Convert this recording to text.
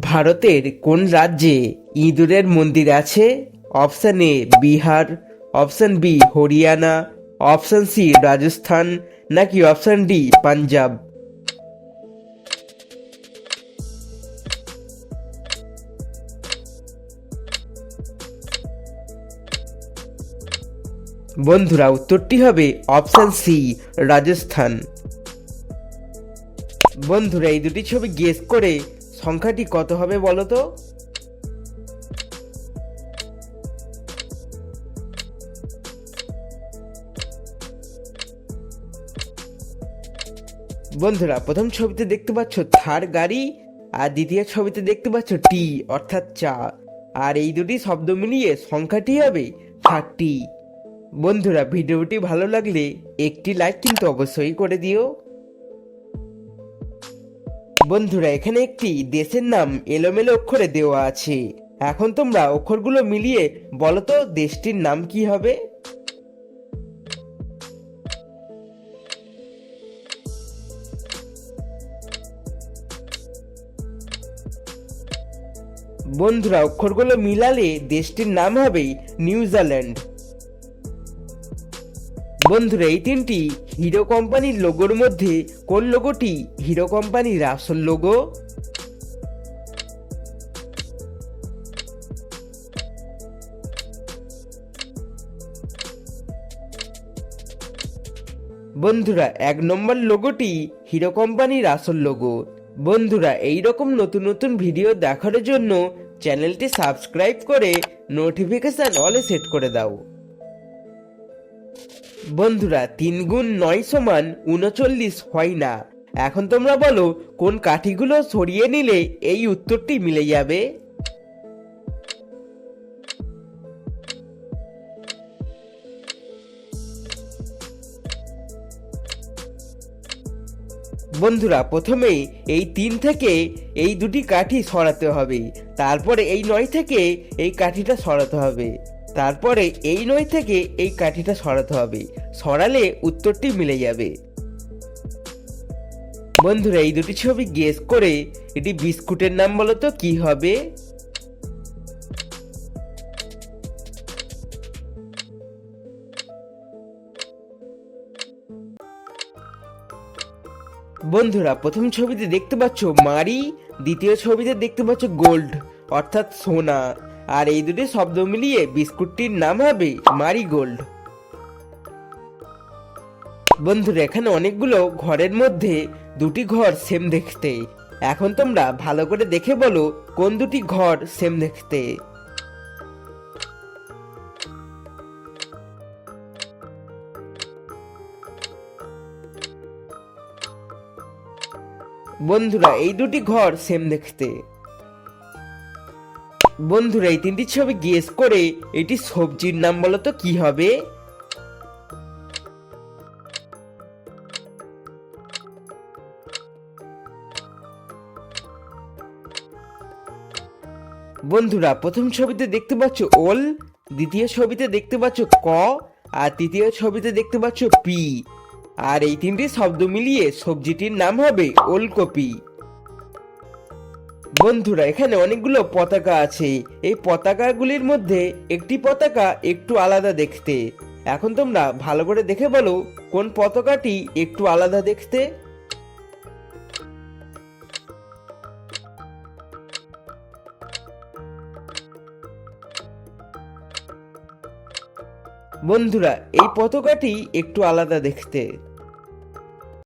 ভারতের কোন রাজ্যে ইঁদুরের মন্দির আছে? Option A Bihar, option B Haryana, option C Rajasthan, নাকি অপশান ডি পাঞ্জাব? বন্ধুরা, উত্তরটি হবে অপশান সি রাজস্থান। বন্ধুরা, এই দুটি ছবি গেস করে সংখ্যাটি কত হবে বলো তো? বন্ধুরা, প্রথম ছবিতে দেখতে পাচ্ছ থার গাড়ি আর দ্বিতীয় ছবিতে দেখতে পাচ্ছ টি, অর্থাৎ চা। আর এই দুটি শব্দ মিলিয়ে সংখ্যাটি হবে থার্টি। বন্ধুরা, ভিডিওটি ভালো লাগলে একটি লাইক কিন্তু অবশ্যই করে দিও। বন্ধুরা, এখানে একটি দেশের নাম এলোমেলো অক্ষরে দেওয়া আছে। এখন তোমরা অক্ষরগুলো মিলিয়ে বলো তো, দেশটির নাম কি হবে? বন্ধুরা, অক্ষরগুলো মিলালে দেশটির নাম হবে নিউজিল্যান্ড। বন্ধুরা, এই তিনটি হিরো কোম্পানির লোগোর মধ্যে কোন লোগোটি হিরো কোম্পানির আসল লোগো বন্ধুরা, এক নম্বর লোগোটি হিরো কোম্পানির আসল লোগো বন্ধুরা এই রকম নতুন নতুন ভিডিও দেখার জন্য চ্যানেলটি সাবস্ক্রাইব করে নোটিফিকেশন অলে সেট করে দাও। বন্ধুরা, তিন গুণ নয় সমান উনচল্লিশ হয় না। এখন তোমরা বলো, কোন কাঠিগুলো সরিয়ে নিলে এই উত্তরটি মিলে যাবে? বন্ধুরা, প্রথমে এই তিন থেকে এই দুটি কাঠি সরাতে হবে। তারপরে এই নয় থেকে এই কাঠিটা সরাতে হবে। তারপরে এই নয় থেকে এই কাঠিটা সরাতে হবে। সরালে উত্তরটি মিলে যাবে। বন্ধুরা, এই দুটি ছবি গেস করে এটি বিস্কুটের নাম বলো তো, কি হবে? বন্ধুরা, প্রথম ছবিতে দেখতে পাচ্ছ মারি, দ্বিতীয় ছবিতে দেখতে পাচ্ছ গোল্ড, অর্থাৎ সোনা। আর এই দুটি শব্দ মিলিয়ে বিস্কুটটির নাম হবে মারি গোল্ড বন্ধুরা, এখানে অনেকগুলো ঘরের মধ্যে দুটি ঘর সেম দেখতে। এখন তোমরা ভালো করে দেখে বলো কোন দুটি ঘর সেম দেখতে। বন্ধুরা, এই দুটি ঘর সেম দেখতে। বন্ধুরা, এই তিনটি ছবি গেস করে এটি সবজির নাম বলতো কি হবে? বন্ধুরা, প্রথম ছবিতে দেখতে পাচ্ছ ওল, দ্বিতীয় ছবিতে দেখতে পাচ্ছ ক, আর তৃতীয় ছবিতে দেখতে পাচ্ছ পি। আর এই তিনটি শব্দ মিলিয়ে সবজিটির নাম হবে ওলকপি। বন্ধুরা, এখানে অনেকগুলো পতাকা আছে। এই পতাকাগুলির মধ্যে একটি পতাকা একটু আলাদা দেখতে। এখন তোমরা ভালো করে দেখে বলো, কোন পতাকাটি একটু আলাদা দেখতে? বন্ধুরা, এই পতাকাটি একটু আলাদা দেখতে।